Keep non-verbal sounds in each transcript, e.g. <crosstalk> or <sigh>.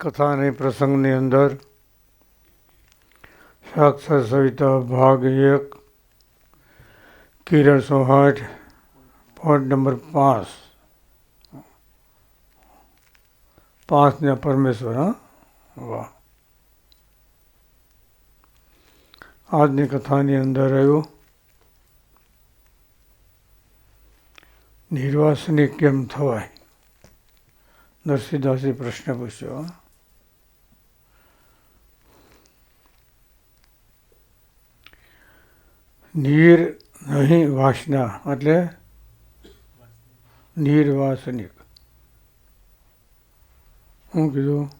કથાની પ્રસંગની અંદર સાક્ષર સવિતા ભાગ એક, કિરણ સોહાઠ પોઈન્ટ નંબર પાંચ. પાંચના પરમેશ્વર, હા? વાહ. આજની કથાની અંદર આવ્યું, નિર્વાસની કેમ થવાય? નરસિંહદાસે પ્રશ્ન પૂછ્યો નીર નહીં વાસના, એટલે નિર્વાસનિક. શું કીધું?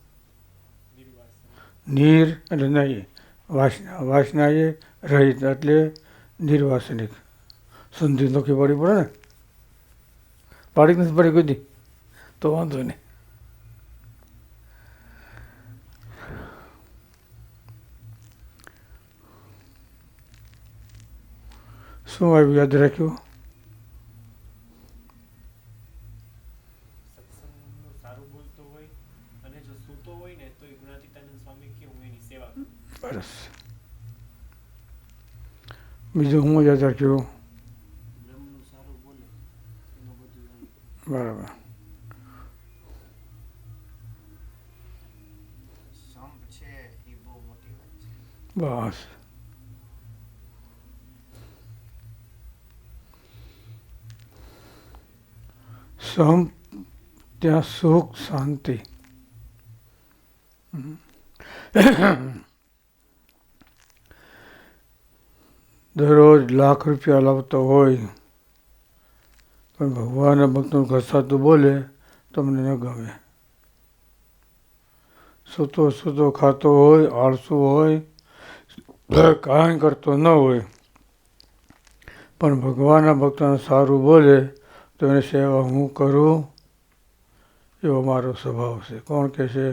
નીર એટલે નહીં, વાસના વાસના એ રહિત એટલે નિર્વાસનિક. સંધિ નોખી પાડી પડે ને? પાડી નથી પડી દી? તો વાંધો નહીં શું આવ્યું યાદ રાખ્યું સત્સંગનું સારું બોલતો હોય અને જો સૂતો હોય ને તો એ ગુણાતીતાનંદ સ્વામી કે હું એની સેવા રાખ્યું સરસ બીજું હું યાદ રાખ્યું? બરાબર. બસ. સમ, ત્યાં સુખ, શાંતિ. દરરોજ લાખ રૂપિયા લાવતો હોય, પણ ભગવાનના ભક્તનું ઘસાતું બોલે, તમને ન ગમે. સૂતો સૂતો ખાતો હોય, આળસુ હોય, કાંઈ કરતો ન હોય, પણ ભગવાનના ભક્તોને સારું બોલે તો એની સેવા હું કરું? એવો મારો સ્વભાવ છે. કોણ કહે છે?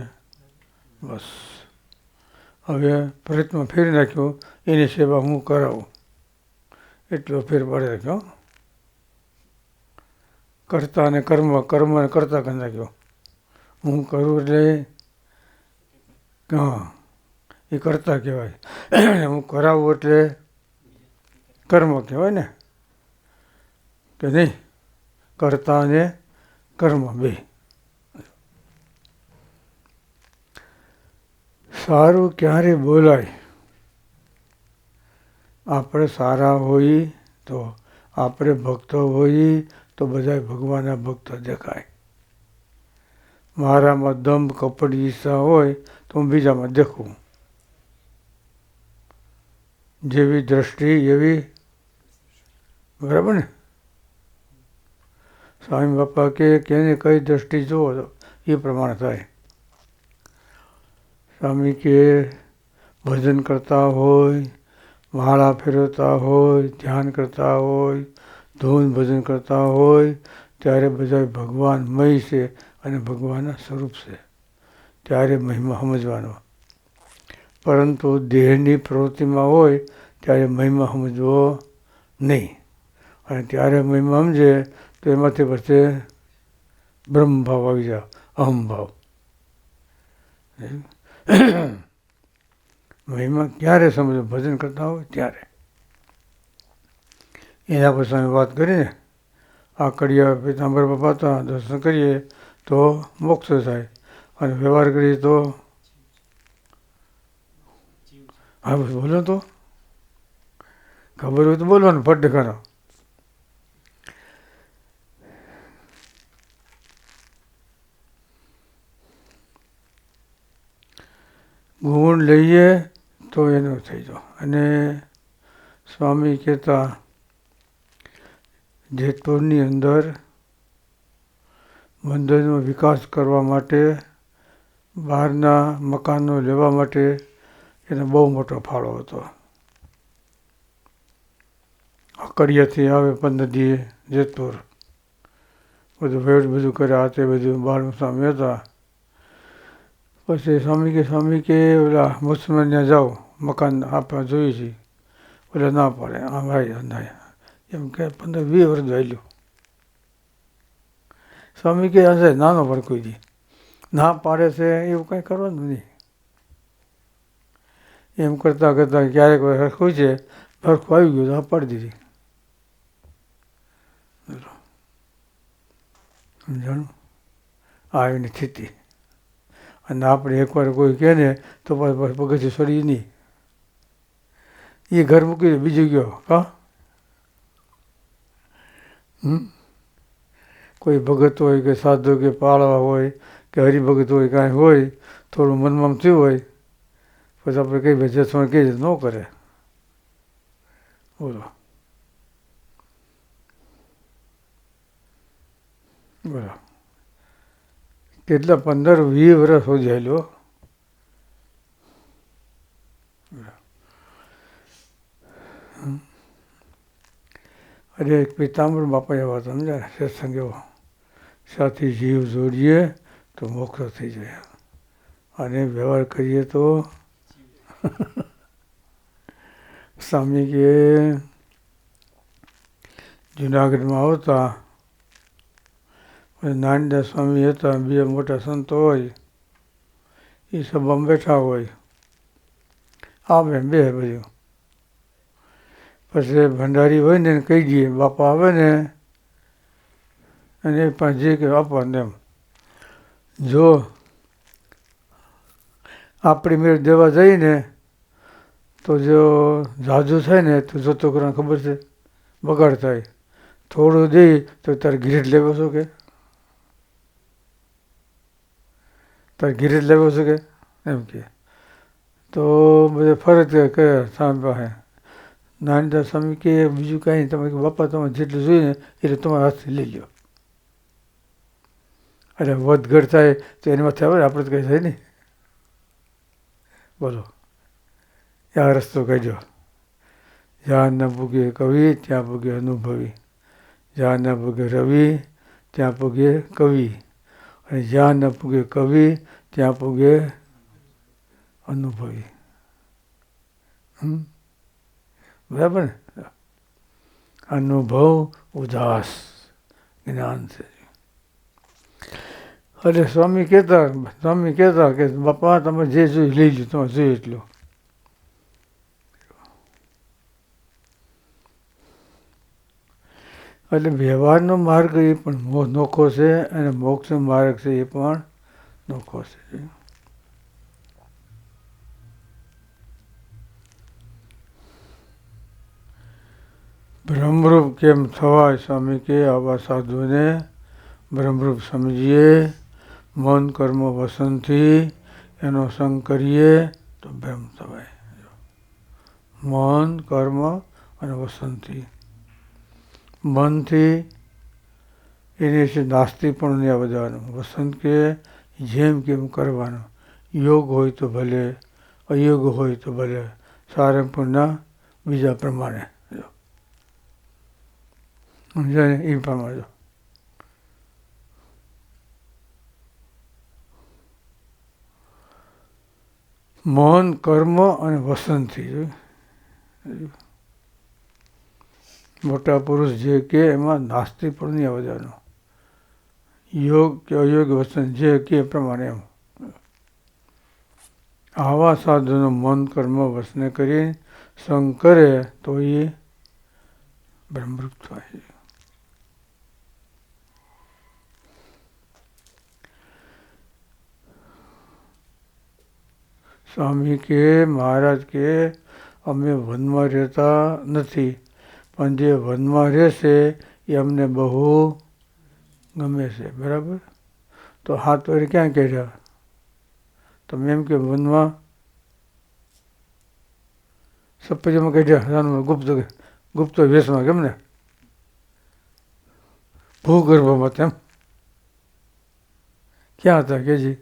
બસ. હવે પ્રયત્ન ફેરી નાખ્યો. એની સેવા હું કરાવું. એટલો ફેર પાડી નાખ્યો કરતા અને કર્મ કર્મ અને કરતા કરી નાખ્યો. હું કરું એટલે હા, એ કરતા કહેવાય. હું કરાવું એટલે કર્મ કહેવાય ને? કે નહીં? કરતા ને કર્મ બે સારું ક્યારે બોલાય? આપણે સારા હોઈએ તો આપણે ભક્તો હોઈએ તો બધા ભગવાનના ભક્ત દેખાય. મારામાં દમ કપડ ઈચ્છા હોય તો હું બીજામાં દેખું. જેવી દ્રષ્ટિ એવી. બરાબર ને? સ્વામી બાપા કે કેને કઈ દ્રષ્ટિ જુઓ તો એ પ્રમાણે થાય. સ્વામી કે ભજન કરતા હોય, માળા ફેરવતા હોય, ધ્યાન કરતા હોય, ધૂન ભજન કરતા હોય, ત્યારે બધા ભગવાન મય છે અને ભગવાનના સ્વરૂપ છે. ત્યારે મહિમા સમજવાનો. પરંતુ દેહની પ્રવૃત્તિમાં હોય, ત્યારે મહિમા સમજવો નહીં. અને ત્યારે મહિમા સમજે તો એમાંથી પછી બ્રહ્મ ભાવ આવી જાય અહમ ભાવ મહિમા ક્યારે સમજો? ભજન કરતા હોય ત્યારે. એના પછી અમે વાત કરીને, આ કડિયા પિતાંબર બાપા હતા દર્શન કરીએ, તો મોક્ષ થાય. અને વ્યવહાર કરીએ તો હા, બોલો તો. ખબર હોય તો બોલવાનું, ફટ કરો ગુણ લઈએ તો એનો થઈ જાવ અને સ્વામી કહેતા, જેતપુરની અંદર મંદિરનો વિકાસ કરવા માટે, બહારના મકાનો લેવા માટે એનો બહુ મોટો ફાળો હતો. અકડિયાથી આવે પંદરજીએ જેતપુર. બધું ભેટ બધું કર્યા તે બધું બાળ સ્વામી હતા. પછી સ્વામી કે સ્વામી કે ઓલા મુસલમાન ત્યાં જાઓ, મકાન આપણે જોઈએ છે. ઓલા ના પાડે આ ભાઈ અંધાય એમ કે પંદર, વીસ વર્ષ વહેલું સ્વામી કે હશે નાનો દી ના પાડે છે, એવું કંઈ કરવાનું નહીં. એમ કરતાં કરતાં ક્યારેક હરખું છે ભરખું આવી ગયું તો હા પાડી દીધી. સમજાણું? આ એની સ્થિતિ. અને આપણે એકવાર કોઈ કહે ને, તો પગથિયું છોડી નહીં. એ ઘર મૂકી દે, બીજું ગયો કા? કોઈ ભગત હોય કે સાધુ કે પાળવા હોય કે હરિભગત હોય, કાંઈ હોય, થોડું મનમાં થયું હોય, પછી આપણે કઈ ભાઈ કઈ કહી ન કરે? બોલો. બોલો. કેટલા પંદર વીસ વર્ષ સુધી અરે એક પિતાંબર બાપા એવા સમજ્યા? સત્સંગ એવો. સાથી જીવ જોડીએ તો મોક્ષ થઈ જાય. અને વ્યવહાર કરીએ તો <laughs> સ્વામી કે, જુનાગઢમાં આવતા નાનદાસ સ્વામી હતા, બે મોટા સંતો હોય, એ સભામાં બેઠા હોય. આવે બે બધું પછી ભંડારી હોય ને કહી દઈએ, બાપા આવે ને. અને એ પણ જે કે આપવાને એમ. જો આપણી મેળ દેવા જઈને તો જો જાજુ થાય ને, તો જોતો કરવાનું ખબર છે. બગાડ થાય. થોડું દઈ, તો તારે ગિરેટ લેવો છો કે? તારે જ લેવો છો કે? એમ કે. તો બધે ફરજ કર્યા સામે પાસે? નાનદાસ સ્વામી કે બીજું કાંઈ તમે બાપા તમે જેટલું જોઈએ ને એટલે તમારા હાથથી લઈ લો અરે વધઘટ થાય તો એની માથે આવે આપણે તો કંઈ થાય નહીં. બોલો. આ રસ્તો કહેજો જ્યાં ન પૂગે કવિ, ત્યાં પૂગે અનુભવી. જ્યાં ન પૂગે રવિ, ત્યાં પૂગે કવિ. અને જ્યાં ન પૂગે કવિ, ત્યાં પૂગે અનુભવી. બરાબર ને? અનુભવ ઉદાસ. જ્ઞાન છે. એટલે સ્વામી કહેતા સ્વામી કહેતા કે, બાપા, તમે જે જોઈ લઈ લો તમે જોયું એટલું. એટલે વ્યવહારનો માર્ગ એ પણ નોખો છે અને મોક્ષનો માર્ગ છે એ પણ નોખો છે. બ્રહ્મરૂપ કેમ થવાય સ્વામી કે આવા સાધુને બ્રહ્મરૂપ સમજીએ, મન કર્મ વસનથી એનો સંગ કરીએ તો બ્રહ્મ થવાય. મન કર્મ અને વસનથી. મનથી એને છે નાસ્તી પણ નહીં વધવાનું વસંત કે જેમ કેમ કરવાનું યોગ હોય તો ભલે, અયોગ હોય તો ભલે સારંગપુરના બીજા પ્રમાણે જો. સમજાય એ પ્રમાણે જો. મૌન, કર્મ અને વસંતથી જોયું? મોટા પુરુષ જે કે એમાં નાસ્તિક પણ નહીં આવવાનું યોગ કે અયોગ વસન જે કે પ્રમાણે એમ. આવા સાધનો મન, કર્મ વસને કરી સંગ કરે તો એ બ્રહ્મરૂપ થાય છે. સ્વામી કે, મહારાજ કે, અમે વનમાં રહેતા નથી. પણ જે વનમાં રહેશે, એ અમને બહુ ગમે છે, બરાબર? તો હાથ વળી ક્યાં કર્યા? તમે એમ કે વનમાં સપ્પજીમાં કાઢ્યા ગુપ્ત ગુપ્ત વેશમાં, કેમ ને? ભૂગર્ભમાં તેમ. ક્યાં હતા કેજી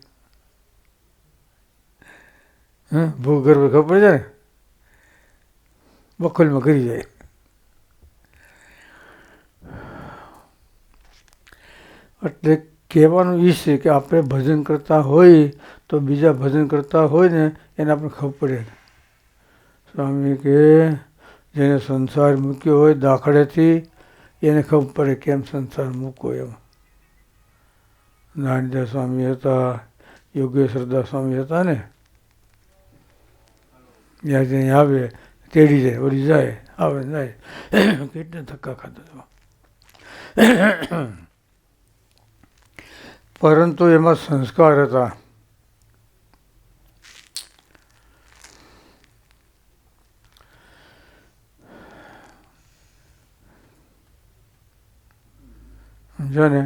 હે ભૂગર્ભ ખબર છે ને? બખોલમાં કરી જાય. એટલે કહેવાનું એ છે કે આપણે ભજન કરતા હોય તો બીજા ભજન કરતા હોય ને એને આપણે ખબર પડે સ્વામી કે જેને સંસાર મૂક્યો હોય દાખલેથી એને ખબર પડે કેમ સંસાર મૂકવો એમ. નાનદા સ્વામી હતા યોગ્ય શ્રદ્ધા સ્વામી હતા ને. ત્યાં જ્યાં આવે, તેડી જાય, વળી જાય, આવે જાય. <coughs> કેટલા ધક્કા ખાધા પરંતુ એમાં સંસ્કાર હતા. સમજ્યા ને?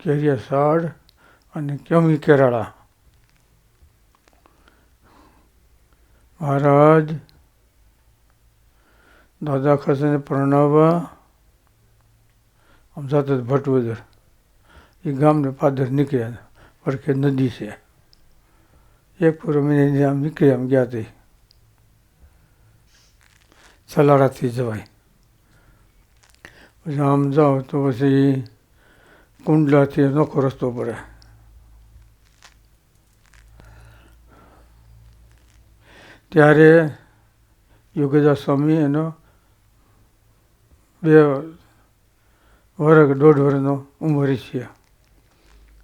કેરિયા સાડ અને કેમી કેરાળા. મહારાજ દાદા ખાસને પ્રણાવવા આમ સાથે ભટવદર એ ગામને પાદર નીકળ્યા પડખે નદી છે. એક પૂરો મહિને આમ નીકળ્યા આમ ગયા તે. સલાડાથી જવાય. પછી આમ જાઓ તો પછી કુંડલાથી નોખો રસ્તો પડે. ત્યારે યોગેદાસ સ્વામી એનો બે વર્ષ દોઢ વર્ષનો ઉંમર છીએ.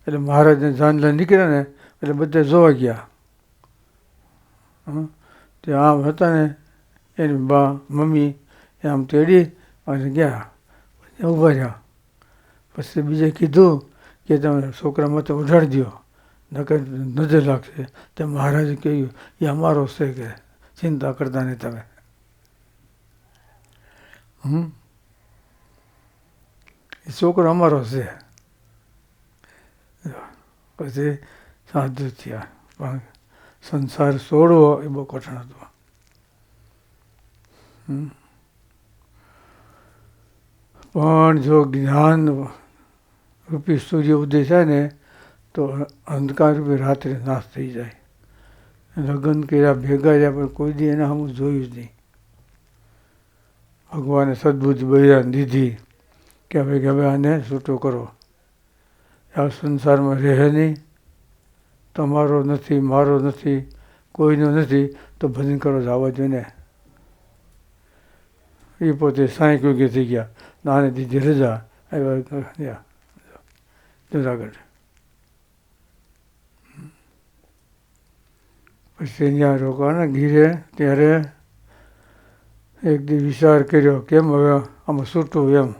એટલે મહારાજને જાનલા નીકળ્યા ને, એટલે બધા જોવા ગયા. તે આમ હતા ને, એની બા, મમ્મી એ આમ તેડી અને ગયા. ઊભા રહ્યા. પછી બીજે કીધું કે તમે છોકરા મતે ઉઢાડી દો નકર નજર લાગશે. તે મહારાજે કહ્યું, એ અમારો છે. કે ચિંતા કરતા નહીં તમે. હમ એ છોકરો અમારો છે પછી સાધુ થયા પણ સંસાર છોડવો એ બહુ કઠણ હતો. પણ જો જ્ઞાન રૂપી સૂર્ય ઉદય થાય ને તો અંધકાર રૂપી રાત્રે નાશ થઈ જાય લગ્ન કર્યા ભેગા રહ્યા પણ કોઈ દી એના હું જોયું જ નહીં ભગવાને સદબુદ્ધિ બૈરાને દીધી કે હવે ગમે આને છૂટું કરો. આ સંસારમાં રહે નહીં. તમારો નથી, મારો નથી, કોઈનો નથી, તો ભજન કરો જવા જોઈએ ને એ પોતે સાંઈ યોગ્ય થઈ ગયા. નાને દીધી રજા. આવ્યા જુનાગઢ પછી ત્યાં રોકાણા ઘીરે ત્યારે એક દી વિચાર કર્યો, કેમ હવે આમાં છૂટું એમ?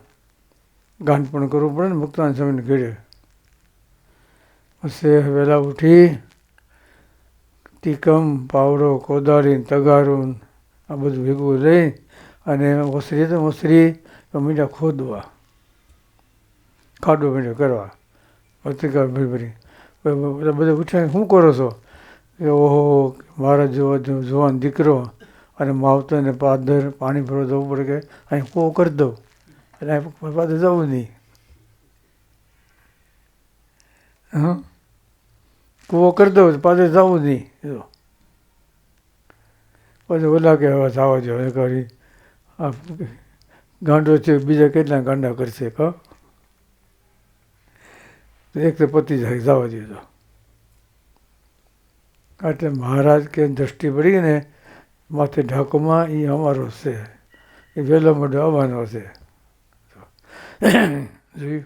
ગાન પણ કરવું પડે ને મુક્તાન સ્વામીને ઘરે. પછી વહેલા ઉઠી, ટીકમ, પાવડો, કોદાળી, તગારું, આ બધું ભેગું લઈ અને ઓસરી તો ઓસરી મીંડા ખોદવા. ખાડો મીંડો કરવા. પત્રિકા ભરી ભરી. બધા બધા ઉઠાય શું કરો છો? કે ઓહો, મારા જોવા જોવાન દીકરો અને માવતરને પાદર પાણી ભરવા જવું પડે કે? અહીં કો કરી દઉં? એટલે પાદર જવું નહીં હા કૂવો કરી દઉં પાદર જવું નહીં જો પછી ઓલા કે હવે જવા જો એ કરી ગાંડો છે બીજા કેટલા ગાંડા કરશે ક એક તો પતિ જાય જવા દે તો એટલે મહારાજ કે દ્રષ્ટિ પડી ને માથે ઢાકોમાં એ અમારો છે એ વહેલો મોઢો આવવાનો છે <coughs>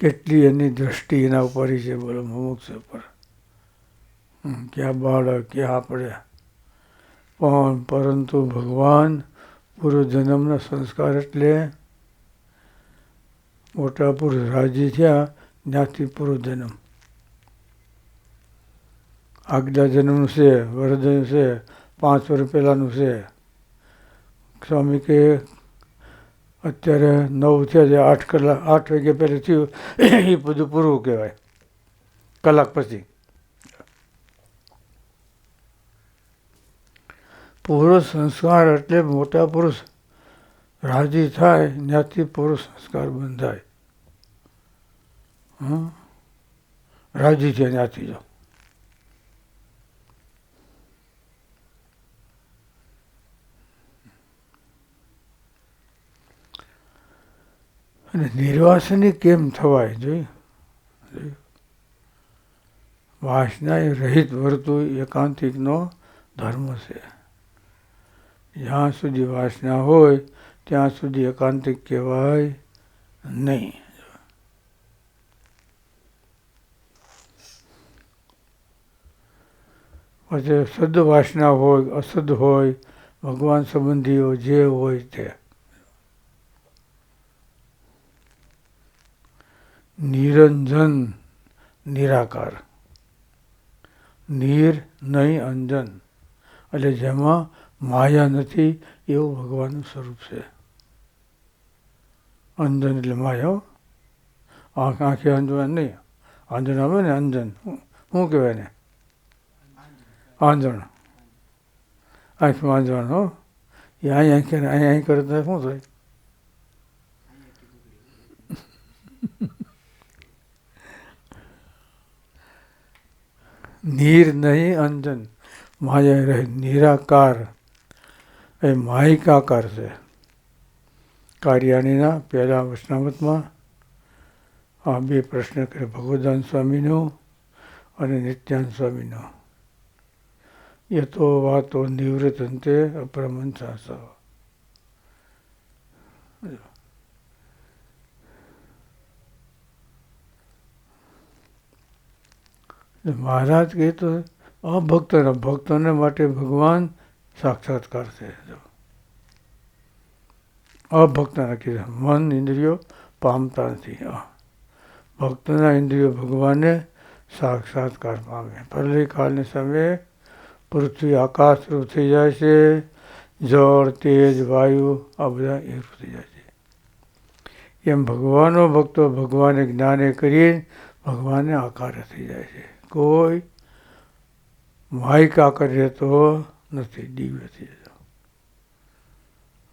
કેટલી એની દ્રષ્ટિ એના ઉપર છે બોલો, મુમુક્ષ ઉપર. ક્યાં બાળક, ક્યાં આપણે? પણ પરંતુ ભગવાન પૂર્વજન્મના સંસ્કાર એટલે મોટા પુરુષ રાજી થયા જ્ઞાતિ પૂર્વજન્મ આગલા જન્મનું છે, વરજન છે, પાંચ વર્ષ પહેલાંનું છે. સ્વામી કે અત્યારે નવ થયા છે, આઠ કલાક આઠ વાગ્યા પહેલાં થયું. એ બધું પૂરું કહેવાય. કલાક પછી. પુરુષ સંસ્કાર એટલે મોટા પુરુષ રાજી થાય, ત્યાંથી પુરુષ સંસ્કાર બંધાય. હં રાજી છે ત્યાંથી જો. અને નિર્વાસની કેમ થવાય? જોયું? વાસના એ રહિત વર્તુ એકાંતિકનો ધર્મ છે. જ્યાં સુધી વાસના હોય, ત્યાં સુધી એકાંતિક કહેવાય નહીં. પછી શુદ્ધ વાસના હોય, અશુદ્ધ હોય, ભગવાન સંબંધીઓ જે હોય તે. નિરંજન, નિરાકાર. નીર નહીં અંજન. એટલે જેમાં માયા નથી, એવું ભગવાનનું સ્વરૂપ છે. અંજન એટલે માયા. આંખ, આંખે અંજવાન નહીં. આંજણ આવે ને અંજન. શું- કહેવાય ને આંજણ. આંખમાં આંજણ હો. એ અહીં અહીં કરે અહીં અહીં કરે તો શું થાય? નીર નહીં અંજન. માયા રહે નિરાકાર. એ માહિકાકાર છે. કાર્યાણીના પહેલાં વચનામતમાં આ બે પ્રશ્ન કરે ભગવદાન સ્વામીનો અને નિત્યાન સ્વામીનો. યતો વાતો નિવૃત્ત અંતે અપ્રમન સહ મહારાજ કહે તો અભક્તોના ભક્તોને માટે ભગવાન સાક્ષાત્કાર છે જો. અભક્તના કીધા મન ઇન્દ્રિયો પામતા નથી આ. ભક્તના ઇન્દ્રિયો ભગવાનને સાક્ષાત્કાર પામે પરલી કાળને સમયે પૃથ્વી આકાશ રૂપ થઈ જાય છે, જળ, તેજ, વાયુ, આ બધા એ રૂપ થઈ જાય છે એમ ભગવાનનો ભક્તો ભગવાને જ્ઞાને કરીએ ભગવાનને આકાર થઈ જાય છે કોઈ માઇક આકાર રહેતો નથી દિવ્યથી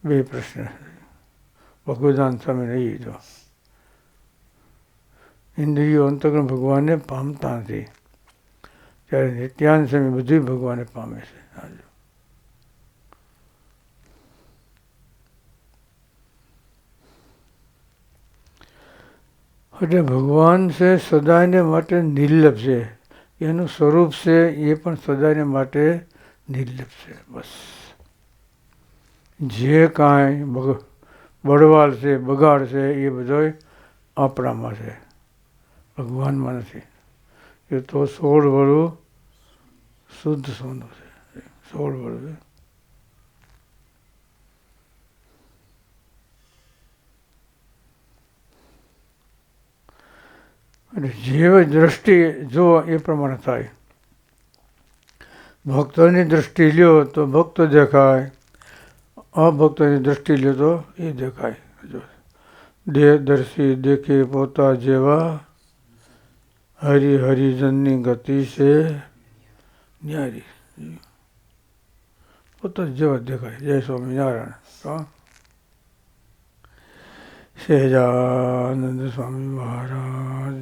બે પ્રશ્ન ભગવદાન સ્વામીને એ જો ઇન્દ્રિયો અંતગ્રહ ભગવાનને પામતા નથી. ત્યારે નિત્યાન સ્વામી બધું ભગવાને પામે છે. આજે એટલે ભગવાન છે, સદાયને માટે નિર્લભ છે. એનું સ્વરૂપ છે એ પણ સદાને માટે નિર્લભ છે, બસ. જે કાંઈ બગ બળવાલ છે, બગાડ છે, એ બધો આપણામાં છે. ભગવાનમાં નથી. એ તો સોળ વળું શુદ્ધ સોનું છે. સોળ વળું એટલે જીવ દ્રષ્ટિ જો એ પ્રમાણે થાય. ભક્તોની દ્રષ્ટિ લ્યો તો ભક્તો દેખાય. અભક્તોની દ્રષ્ટિ લ્યો તો એ દેખાય. જો દેહદર્શી દેખે પોતા જેવા. હરિ હરિજનની ગતિ છે. ન્યારી. પોતા જેવા દેખાય. જય સ્વામિનારાયણ. તો સહેજાનંદ સ્વામી મહારાજ.